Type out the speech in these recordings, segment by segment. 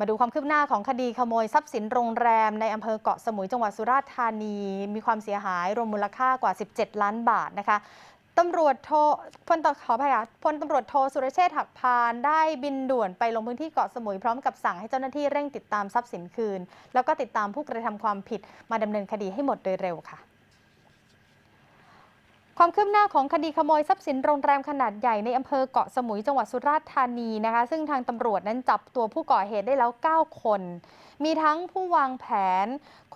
มาดูความคืบหน้าของคดีขโมยทรัพย์สินโรงแรมในอำเภอเกาะสมุยจังหวัดสุราษฎร์ธานี มีความเสียหายรวมมูลค่ากว่า 17 ล้านบาทนะคะตำรวจโทพลตขออภัยค่ะพลตำรวจโทสุรเชษฐ์หักพานได้บินด่วนไปลงพื้นที่เกาะสมุยพร้อมกับสั่งให้เจ้าหน้าที่เร่งติดตามทรัพย์สินคืน แล้วก็ติดตามผู้กระทำความผิดมาดำเนินคดีให้หมดโดยเร็วค่ะ ความคืบหน้าของคดีขโมยทรัพย์สินโรงแรมขนาดใหญ่ในอำเภอเกาะสมุยจังหวัดสุราษฎร์ธานีนะคะ ซึ่งทางตำรวจนั้นจับตัวผู้ก่อเหตุได้แล้ว 9 คน มีทั้งผู้วางแผน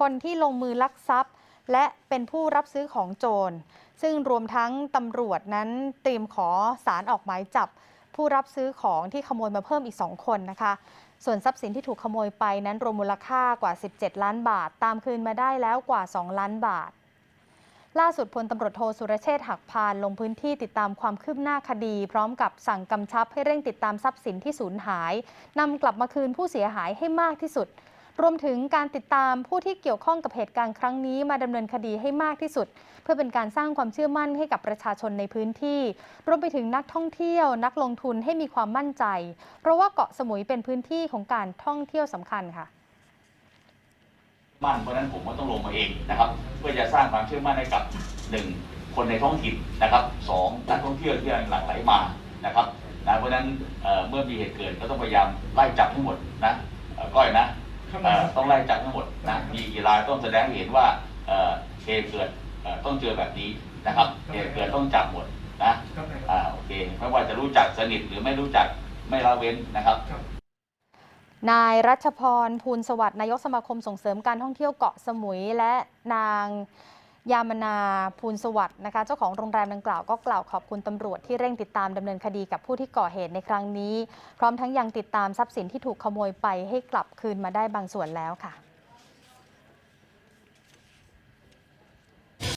คนที่ลงมือลักทรัพย์ และเป็นผู้รับซื้อของโจร ซึ่งรวมทั้งตำรวจนั้นเตรียมขอสารออกหมายจับ ผู้รับซื้อของที่ขโมยมาเพิ่มอีก 2 คนนะคะ ส่วนทรัพย์สินที่ถูกขโมยไปนั้นรวมมูลค่ากว่า 17 ล้านบาท ตามคืนมาได้แล้วกว่า 2 ล้านบาท ล่าสุดพลตำรวจโทสุรเชษฐ์หักพานลงพื้นที่ติดตามความคืบหน้าคดี พร้อมกับสั่งกำชับให้เร่งติดตามทรัพย์สินที่สูญหายนำกลับมาคืนผู้เสียหายให้มากที่สุด รวมถึงการติดตามผู้ที่เกี่ยวข้องกับเหตุการณ์ครั้งนี้มาดำเนินคดีให้มากที่สุด เพื่อเป็นการสร้างความเชื่อมั่นให้กับประชาชนในพื้นที่ รวมไปถึงนักท่องเที่ยว นักลงทุนให้มีความมั่นใจ เพราะว่าเกาะสมุยเป็นพื้นที่ของการท่องเที่ยวสำคัญค่ะ มั่นเพราะฉะนั้นผมก็ต้องลงมาเองนะครับ เพื่อจะสร้างความเชื่อมั่นให้กับหนึ่งคนในท้องถิ่นนะครับสองนักท่องเที่ยวที่กำลังหลั่งไหลมานะครับนะเพราะฉะนั้นเอ่อเมื่อมีเหตุเกิดก็ต้องพยายามไล่จับทั้งหมดนะเอ่อก้อยนะเอ่อต้องไล่จับทั้งหมดนะมีกี่รายต้องแสดงให้เห็นว่าเอ่อเหตุเกิดเอ่อต้องเจอแบบนี้นะครับเหตุเกิดต้องจับหมดนะอ่าโอเคไม่ว่าจะรู้จักสนิทหรือไม่รู้จักไม่ละเว้นนะครับ นายรัชพรภูลสวัสดิ์นายกสมาคมส่งเสริมการท่องเที่ยวเกาะสมุย และนางยามนาภูลสวัสดิ์นะคะ เจ้าของโรงแรมดังกล่าวก็กล่าวขอบคุณตำรวจที่เร่งติดตามดำเนินคดีกับผู้ที่ก่อเหตุในครั้งนี้ พร้อมทั้งยังติดตามทรัพย์สินที่ถูกขโมยไปให้กลับคืนมาได้บางส่วนแล้วค่ะ